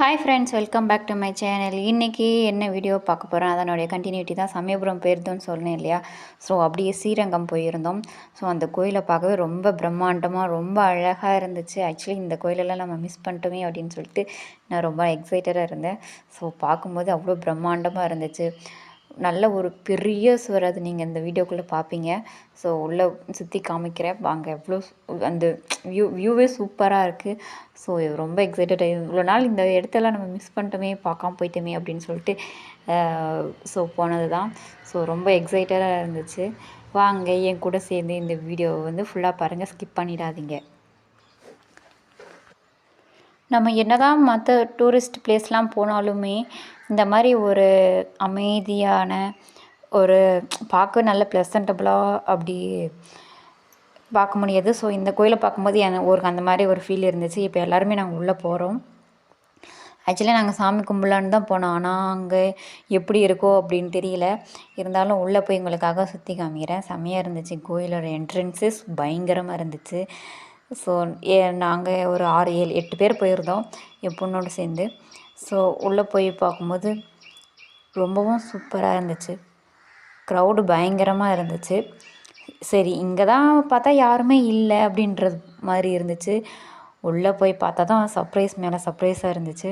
Hi friends welcome back to my channel இன்றைக்கி என்ன video பார்க்க போகிறேன் அதனுடைய கண்டினியூட்டி தான் சமயபுரம் போயிருந்தோம்னு சொன்னேன் இல்லையா? ஸோ அப்படியே ஸ்ரீரங்கம் போயிருந்தோம். ஸோ அந்த கோயிலை பார்க்கவே ரொம்ப பிரம்மாண்டமாக ரொம்ப அழகாக இருந்துச்சு. ஆக்சுவலி இந்த கோயிலெல்லாம் நம்ம மிஸ் பண்ணிட்டோமே அப்படின்னு சொல்லிட்டு நான் ரொம்ப எக்ஸைட்டடாக இருந்தேன். ஸோ பார்க்கும்போது அவ்வளோ பிரம்மாண்டமாக இருந்துச்சு. நல்ல ஒரு பெரிய சுவர் அது நீங்கள் இந்த வீடியோக்குள்ளே பார்ப்பீங்க ஸோ உள்ளே சுற்றி காமிக்கிறேன். வாங்க எவ்வளோ அந்த வியூ வியூவே சூப்பராக இருக்குது ஸோ ரொம்ப எக்ஸைட்டட் இவ்வளோ நாள் இந்த இடத்தெல்லாம் நம்ம மிஸ் பண்ணிட்டோமே பார்க்காம போயிட்டோமே அப்படின்னு சொல்லிட்டு ஸோ போனது தான் ஸோ ரொம்ப எக்ஸைட்டடாக இருந்துச்சு. வாங்க என் கூட சேர்ந்து இந்த வீடியோவை வந்து ஃபுல்லாக பாருங்கள் ஸ்கிப் பண்ணிடாதீங்க. நம்ம என்னதான் மற்ற டூரிஸ்ட் பிளேஸ்லாம் போனாலுமே இந்த மாதிரி ஒரு அமைதியான ஒரு பார்க்க நல்ல ப்ளசன்டபுளாக அப்படி பார்க்க முடியாது. ஸோ இந்த கோயிலை பார்க்கும்போது என் ஒரு அந்த மாதிரி ஒரு ஃபீல் இருந்துச்சு. இப்போ எல்லாருமே நாங்கள் உள்ளே போகிறோம் ஆக்சுவலி நாங்கள் சாமி கும்பலான்னு தான் போனோம். ஆனால் அங்கே எப்படி இருக்கோ அப்படின்னு தெரியல. இருந்தாலும் உள்ளே போய் உங்களுக்காக சுற்றி காமிக்கிறேன். செம்மையாக இருந்துச்சு. கோயிலோட என்ட்ரன்ஸஸ் பயங்கரமாக இருந்துச்சு. ஸோ ஏ நாங்கள் ஒரு ஆறு ஏழு எட்டு பேர் போயிருந்தோம். என் பொண்ணோடு சேர்ந்து. ஸோ உள்ளே போய் பார்க்கும்போது ரொம்பவும் சூப்பராக இருந்துச்சு. க்ரௌடு பயங்கரமாக இருந்துச்சு. சரி இங்கே தான் பார்த்தா யாருமே இல்லை அப்படின்றது மாதிரி இருந்துச்சு. உள்ளே போய் பார்த்தா தான் சர்ப்ரைஸ் மேலே சர்ப்ரைஸாக இருந்துச்சு.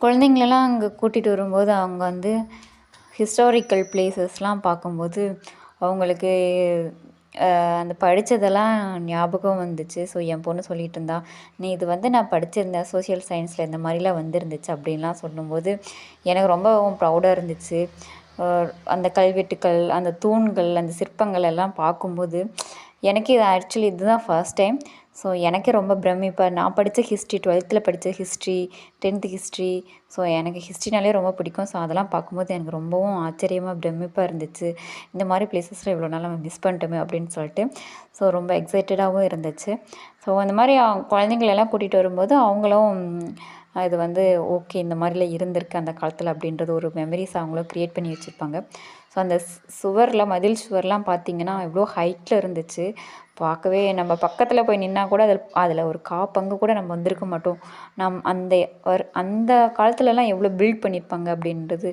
குழந்தைங்களெல்லாம் அங்கே கூட்டிகிட்டு வரும்போது அவங்க வந்து ஹிஸ்டாரிக்கல் பிளேசஸ்லாம் பார்க்கும்போது அவங்களுக்கு அந்த படித்ததெல்லாம் ஞாபகம் வந்துச்சு. ஸோ என் பொண்ணு சொல்லிகிட்டு இருந்தா நீ இது வந்து நான் படிச்சிருந்தேன் சோசியல் சயின்ஸில் இந்த மாதிரிலாம் வந்துருந்துச்சு அப்படின்லாம் சொல்லும்போது எனக்கு ரொம்பவும் ப்ரௌடாக இருந்துச்சு. அந்த கல்வெட்டுக்கள் அந்த தூண்கள் அந்த சிற்பங்கள் எல்லாம் பார்க்கும்போது எனக்கு இது ஆக்சுவலி இதுதான் ஃபர்ஸ்ட் டைம் ஸோ எனக்கே ரொம்ப பிரமிப்பாக நான் படித்த ஹிஸ்ட்ரி டுவெல்த்தில் படித்த ஹிஸ்ட்ரி டென்த்து ஹிஸ்ட்ரி ஸோ எனக்கு ஹிஸ்ட்ரினாலே ரொம்ப பிடிக்கும். ஸோ அதெல்லாம் பார்க்கும்போது எனக்கு ரொம்பவும் ஆச்சரியமாக பிரமிப்பாக இருந்துச்சு. இந்த மாதிரி பிளேசஸில் இவ்வளோ நாள் நம்ம மிஸ் பண்ணிட்டோமே அப்படின்னு சொல்லிட்டு ஸோ ரொம்ப எக்ஸைட்டடாகவும் இருந்துச்சு. ஸோ அந்த மாதிரி குழந்தைங்களெல்லாம் கூட்டிகிட்டு வரும்போது அவங்களும் இது வந்து ஓகே இந்த மாதிரிலாம் இருந்திருக்கு அந்த காலத்தில் அப்படின்றது ஒரு மெமரிஸ் அவங்களும் க்ரியேட் பண்ணி வச்சுருப்பாங்க. ஸோ அந்த சுவரில் மதில் சுவர்லாம் பார்த்திங்கன்னா எவ்வளோ ஹைட்டில் இருந்துச்சு. பார்க்கவே நம்ம பக்கத்தில் போய் நின்னா கூட அதில் அதில் ஒரு கா பங்கு கூட நம்ம வந்திருக்க மாட்டோம். நம் அந்த வர் அந்த காலத்துலலாம் எவ்வளோ பில்ட் பண்ணியிருப்பாங்க அப்படின்றது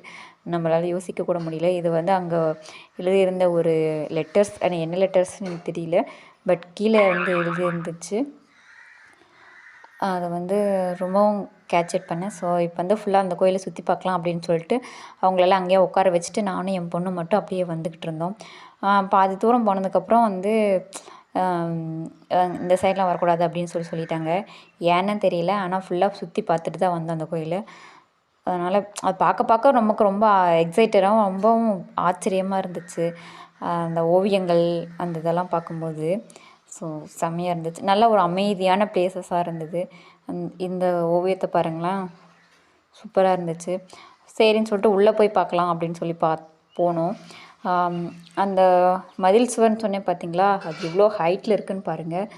நம்மளால் யோசிக்க கூட முடியல. இது வந்து அங்கே எழுதியிருந்த ஒரு லெட்டர்ஸ் ஆனால் என்ன லெட்டர்ஸ்னு எனக்கு தெரியல. பட் கீழே வந்து எழுதியிருந்துச்சு. அதை வந்து ரொம்பவும் கேட்சட் பண்ணேன். ஸோ இப்போ வந்து ஃபுல்லாக அந்த கோயிலை சுற்றி பார்க்கலாம் அப்படின்னு சொல்லிட்டு அவங்களெல்லாம் அங்கேயே உட்கார வச்சுட்டு நானும் என் பொண்ணு மட்டும் அப்படியே வந்துக்கிட்டு இருந்தோம். பாதி தூரம் போனதுக்கப்புறம் வந்து இந்த சைட்லாம் வரக்கூடாது அப்படின்னு சொல்லி சொல்லிட்டாங்க. ஏன்னு தெரியல ஆனால் ஃபுல்லாக சுற்றி பார்த்துட்டு தான் வந்தோம் அந்த கோயில். அதனால் அது பார்க்க பார்க்க நமக்கு ரொம்ப எக்ஸைட்டடாகவும் ரொம்பவும் ஆச்சரியமாக இருந்துச்சு. அந்த ஓவியங்கள் அந்த இதெல்லாம் பார்க்கும்போது. ஸோ செம்மையாக இருந்துச்சு. நல்ல ஒரு அமைதியான பிளேசஸாக இருந்தது. இந்த ஓவியத்தை பாருங்களேன். சூப்பராக இருந்துச்சு. சரின்னு சொல்லிட்டு உள்ளே போய் பார்க்கலாம் அப்படின்னு சொல்லி பா போனோம். அந்த மதில் சுவர்னு சொன்னேன் பார்த்தீங்களா அது இவ்வளோ ஹைட்டில் இருக்குதுன்னு பாருங்கள்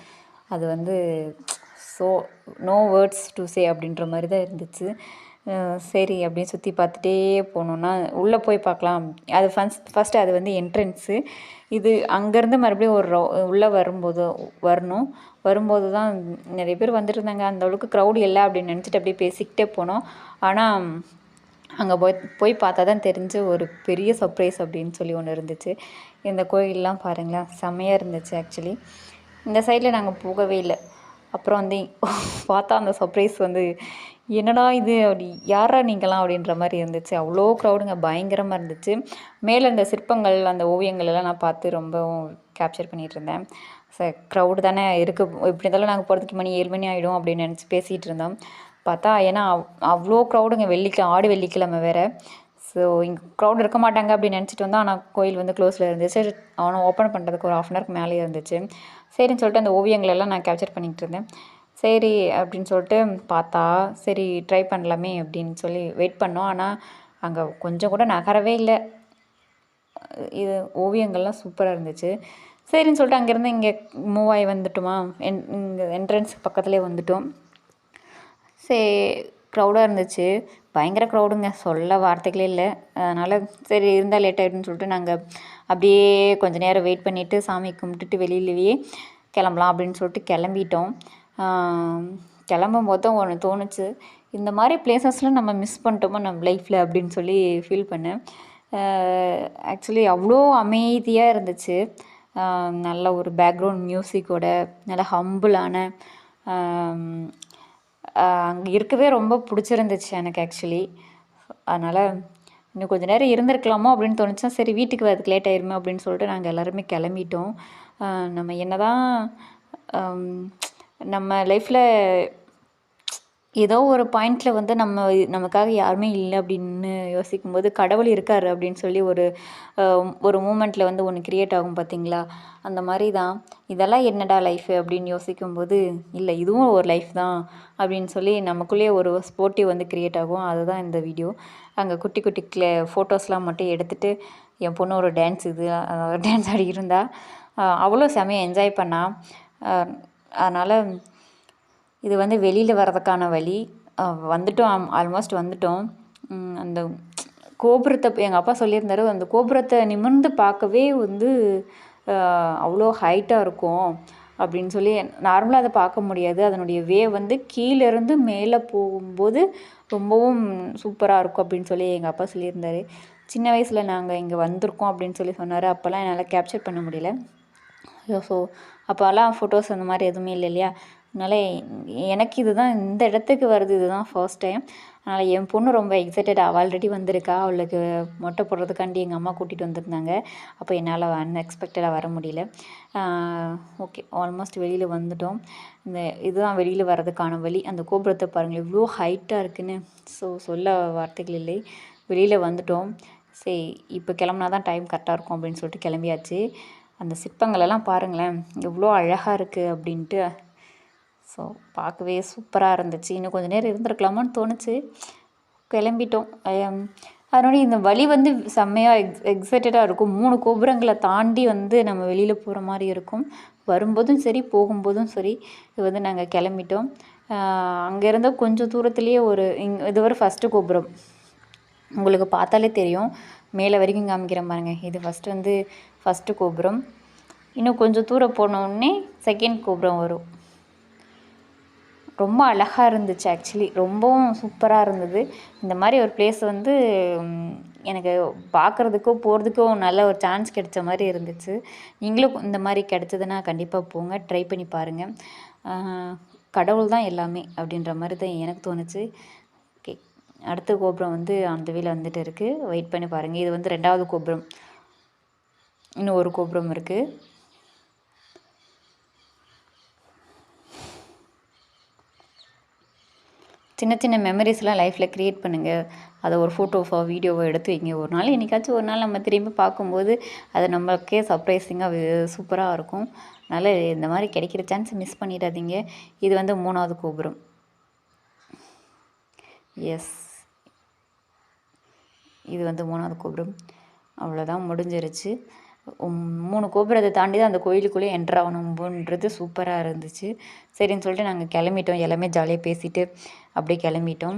அது வந்து so no words to say அப்படின்ற மாதிரி தான் இருந்துச்சு. சரி அப்படின்னு சுற்றி பார்த்துட்டே போனோன்னா உள்ளே போய் பார்க்கலாம். அது ஃபஸ்ட் ஃபஸ்ட்டு அது வந்து என்ட்ரன்ஸு இது அங்கேருந்து மறுபடியும் ஒரு உள்ளே வரும்போது வரணும். வரும்போது தான் நிறைய பேர் வந்துட்டு இருந்தாங்க. அந்த அளவுக்கு க்ரௌடு இல்லை அப்படின்னு நினச்சிட்டு அப்படியே பேசிக்கிட்டே போனோம். ஆனால் அங்கே போய் போய் பார்த்தா தான் தெரிஞ்ச ஒரு பெரிய சர்ப்ரைஸ் அப்படின்னு சொல்லி ஒன்று இருந்துச்சு. இந்த கோயிலெலாம் பாருங்களேன் செம்மையாக இருந்துச்சு ஆக்சுவலி இந்த சைடில் நாங்கள் போகவே இல்லை. அப்புறம் வந்து பார்த்தா அந்த சர்ப்ரைஸ் வந்து என்னடா இது அப்படி யாரா நீங்களாம் அப்படின்ற மாதிரி இருந்துச்சு. அவ்வளோ க்ரௌடுங்க பயங்கரமாக இருந்துச்சு. மேலே இந்த சிற்பங்கள் அந்த ஓவியங்கள் எல்லாம் நான் பார்த்து ரொம்பவும் கேப்சர் பண்ணிகிட்டு இருந்தேன். ச க்ரௌடு தானே இருக்குது இப்படி இருந்தாலும் நாங்கள் போகிறதுக்கு மணி ஏழு மணி ஆகிடும் அப்படின்னு நினச்சி பேசிகிட்டு இருந்தோம். பார்த்தா ஏன்னா அவ் அவ்வளோ க்ரௌடுங்க வெள்ளிக்கிழமை ஆடு வெள்ளிக்கிழமை வேறு. ஸோ இங்கே க்ரௌட் இருக்க மாட்டாங்க அப்படின்னு நினச்சிட்டு வந்தால் ஆனால் கோயில் வந்து க்ளோஸில் இருந்துச்சு. அவனை ஓப்பன் பண்ணுறதுக்கு ஒரு ஆஃப் அன் ஹவருக்கு மேலே இருந்துச்சு. சரின்னு சொல்லிட்டு அந்த ஓவியங்களெல்லாம் நான் கேப்சர் பண்ணிகிட்டு இருந்தேன். சரி அப்படின்னு சொல்லிட்டு பார்த்தா சரி ட்ரை பண்ணலாமே அப்படின்னு சொல்லி வெயிட் பண்ணோம். ஆனால் அங்கே கொஞ்சம் கூட நகரவே இல்லை. இது ஓவியங்கள்லாம் சூப்பராக இருந்துச்சு. சரின்னு சொல்லிட்டு அங்கேருந்து இங்கே மூவ் ஆகி வந்துட்டோமா? என் இங்கே என்ட்ரன்ஸ் பக்கத்துலேயே வந்துட்டோம். சே க்ரௌடாக இருந்துச்சு. பயங்கர க்ரௌடுங்க சொல்ல வார்த்தைகளே இல்லை. அதனால் சரி இருந்தால் லேட் ஆகிடுன்னு சொல்லிட்டு நாங்கள் அப்படியே கொஞ்சம் நேரம் வெயிட் பண்ணிவிட்டு சாமி கும்பிட்டுட்டு வெளியிலேயே கிளம்பலாம் அப்படின்னு சொல்லிட்டு கிளம்பிட்டோம். கிளம்பும் போது தான் ஒன்று தோணுச்சு. இந்த மாதிரி பிளேசஸ்லாம் நம்ம மிஸ் பண்ணிட்டோமோ நம்ம லைஃப்பில் அப்படின்னு சொல்லி ஃபீல் பண்ணேன். ஆக்சுவலி அவ்வளோ அமைதியாக இருந்துச்சு. நல்ல ஒரு பேக்ரவுண்ட் மியூசிக்கோட நல்ல ஹம்புளான அங்கே இருக்கவே ரொம்ப பிடிச்சிருந்துச்சு எனக்கு ஆக்சுவலி அதனால் இன்னும் கொஞ்சம் நேரம் இருந்திருக்கலாமோ அப்படின்னு தோணுச்சா சரி வீட்டுக்கு வரதுக்கு லேட் ஆயிருமே அப்படின்னு சொல்லிட்டு நாங்கள் எல்லாருமே கிளம்பிட்டோம். நம்ம என்ன தான் நம்ம லைஃப்பில் ஏதோ ஒரு பாயிண்டில் வந்து நம்ம நமக்காக யாருமே இல்லை அப்படின்னு யோசிக்கும்போது கடவுள் இருக்கார் அப்படின்னு சொல்லி ஒரு ஒரு மூமெண்ட்டில் வந்து ஒன்று க்ரியேட் ஆகும் பார்த்தீங்களா அந்த மாதிரி தான். இதெல்லாம் என்னடா லைஃபு அப்படின்னு யோசிக்கும்போது இல்லை இதுவும் ஒரு லைஃப் தான் அப்படின்னு சொல்லி நமக்குள்ளேயே ஒரு ஸ்போர்ட்டிவ் வந்து க்ரியேட் ஆகும். அதுதான் இந்த வீடியோ. அங்கே குட்டி குட்டி க்ளே ஃபோட்டோஸ்லாம் மட்டும் எடுத்துகிட்டு என் பொண்ணு ஒரு டான்ஸ் இது டான்ஸ் ஆடி இருந்தா அவ்வளோ செமையாக என்ஜாய் பண்ணா. அதனால் இது வந்து வெளியில் வர்றதுக்கான வழி. வந்துட்டோம் ஆல்மோஸ்ட் வந்துட்டோம். அந்த கோபுரத்தை எங்கள் அப்பா சொல்லியிருந்தாரு அந்த கோபுரத்தை நிமிர்ந்து பார்க்கவே வந்து அவ்வளோ ஹைட்டாக இருக்கும் அப்படின்னு சொல்லி நார்மலாக அதை பார்க்க முடியாது. அதனுடைய வே வந்து கீழேருந்து மேலே போகும்போது ரொம்பவும் சூப்பராக இருக்கும் அப்படின்னு சொல்லி எங்கள் அப்பா சொல்லியிருந்தாரு. சின்ன வயசில் நாங்கள் இங்கே வந்திருக்கோம் அப்படின்னு சொல்லி சொன்னார். அப்போல்லாம் என்னால் கேப்சர் பண்ண முடியல. ஸோ அப்போல்லாம் ஃபோட்டோஸ் அந்த மாதிரி எதுவுமே இல்லை இல்லையா? அதனால் எனக்கு இதுதான் இந்த இடத்துக்கு வருது இதுதான் ஃபர்ஸ்ட் டைம் அதனால் என் பொண்ணு ரொம்ப எக்ஸைட்டட் அவள் ஆல்ரெடி வந்திருக்கா. அவளுக்கு மொட்டை போடுறதுக்காண்டி எங்கள் அம்மா கூட்டிகிட்டு வந்திருந்தாங்க. அப்போ என்னால் அன்எக்ஸ்பெக்டடாக வர முடியல. ஓகே ஆல்மோஸ்ட் வெளியில் வந்துட்டோம். இந்த இதுதான் வெளியில் வர்றதுக்கான வழி. அந்த கோபுரத்தை பாருங்கள் இவ்வளோ ஹைட்டாக இருக்குன்னு. ஸோ சொல்ல வார்த்தைகள் இல்லை. வெளியில் வந்துட்டோம். சரி இப்போ கிளம்புனா தான் டைம் கரெக்டாக இருக்கும் அப்படின்னு சொல்லிட்டு கிளம்பியாச்சு. அந்த சிற்பங்களெல்லாம் பாருங்களேன். எவ்வளோ அழகாக இருக்குது அப்படின்ட்டு ஸோ பார்க்கவே சூப்பராக இருந்துச்சு. இன்னும் கொஞ்சம் நேரம் இருந்திருக்கலாமான்னு தோணுச்சு. கிளம்பிட்டோம். அதனால இந்த வழி வந்து செம்மையாக எக்ஸ் எக்ஸைட்டடாக இருக்கும். மூணு கோபுரங்களை தாண்டி வந்து நம்ம வெளியில் போகிற மாதிரி இருக்கும். வரும்போதும் சரி போகும்போதும் சரி இது வந்து நாங்கள் கிளம்பிட்டோம். அங்கேருந்து கொஞ்சம் தூரத்துலேயே ஒரு இங் இது ஒரு ஃபஸ்ட்டு கோபுரம். உங்களுக்கு பார்த்தாலே தெரியும். மேலே வரைக்கும் காமிக்கிற பாருங்க. இது ஃபஸ்ட்டு வந்து ஃபஸ்ட்டு கோபுரம். இன்னும் கொஞ்சம் தூரம் போனோடனே செகண்ட் கோபுரம் வரும். ரொம்ப அழகாக இருந்துச்சு ஆக்சுவலி ரொம்பவும் சூப்பராக இருந்தது. இந்த மாதிரி ஒரு பிளேஸ் வந்து எனக்கு பார்க்குறதுக்கோ போகிறதுக்கோ நல்ல ஒரு சான்ஸ் கிடைச்ச மாதிரி இருந்துச்சு. நீங்களும் இந்த மாதிரி கிடச்சதுன்னா கண்டிப்பாக போங்க ட்ரை பண்ணி பாருங்கள் கடவுள் தான் எல்லாமே அப்படின்ற மாதிரி தான் எனக்கு தோணுச்சு. ஓகே அடுத்த கோபுரம் வந்து அந்த வீல வந்துட்டு இருக்குது வெயிட் பண்ணி பாருங்கள் இது வந்து ரெண்டாவது கோபுரம். இன்னும் ஒரு கோபுரம் இருக்குது சின்ன சின்ன மெமரிஸ்லாம் லைஃப்பில் க்ரியேட் பண்ணுங்கள் அதை ஒரு ஃபோட்டோஃபோ வீடியோவோ எடுத்து வைங்க. ஒரு நாள் என்றைக்காச்சும் ஒரு நாள் நம்ம திரும்பி பார்க்கும்போது அது நம்மளுக்கே சர்ப்ரைஸிங்காக சூப்பராக இருக்கும். அதனால் இந்த மாதிரி கிடைக்கிற சான்ஸ் மிஸ் பண்ணிடாதீங்க. இது வந்து மூணாவது கோபுரம். எஸ் இது வந்து மூணாவது கோபுரம். அவ்வளோதான் முடிஞ்சிருச்சு. மூணு கோபுரத்தை தாண்டி தான் அந்த கோயிலுக்குள்ளே என்ட்ரு ஆகணும்போன்றது சூப்பராக இருந்துச்சு. சரின்னு சொல்லிட்டு நாங்கள் கிளம்பிட்டோம். எல்லாமே ஜாலியாக பேசிட்டு அப்படியே கிளம்பிட்டோம்.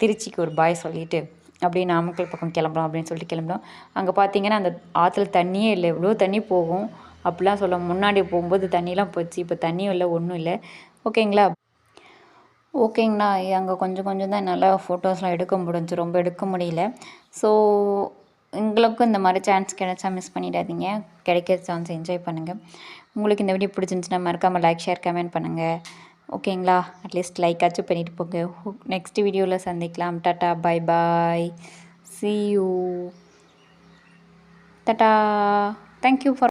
திருச்சிக்கு ஒரு பாய் சொல்லிவிட்டு அப்படியே நாமக்கல் பக்கம் கிளம்பலாம் அப்படின்னு சொல்லிட்டு கிளம்பிட்டோம் அங்கே பார்த்தீங்கன்னா அந்த ஆற்றுல தண்ணியே இல்லை. எவ்வளோ தண்ணி போகும். அப்படிலாம் சொல்ல முன்னாடி போகும்போது தண்ணிலாம் போச்சு. இப்போ தண்ணியும் இல்லை ஒன்றும் இல்லை. ஓகேங்களா? ஓகேங்கண்ணா. அங்கே கொஞ்சம் கொஞ்சம் தான் என்னால் ஃபோட்டோஸ்லாம் எடுக்க முடிஞ்சு ரொம்ப எடுக்க முடியல. ஸோ உங்களுக்கும் இந்த மாதிரி சான்ஸ் கிடைச்சா மிஸ் பண்ணிடாதீங்க. கிடைக்கிற சான்ஸ் என்ஜாய் பண்ணுங்கள் உங்களுக்கு இந்த வீடியோ பிடிச்சிருந்துச்சுன்னா மறக்காமல் லைக் ஷேர் கமெண்ட் பண்ணுங்கள் ஓகேங்களா அட்லீஸ்ட் லைக் ஆச்சும் பண்ணிட்டு போங்க. நெக்ஸ்ட் வீடியோவில் சந்திக்கலாம். Tata bye bye see you tata thank you for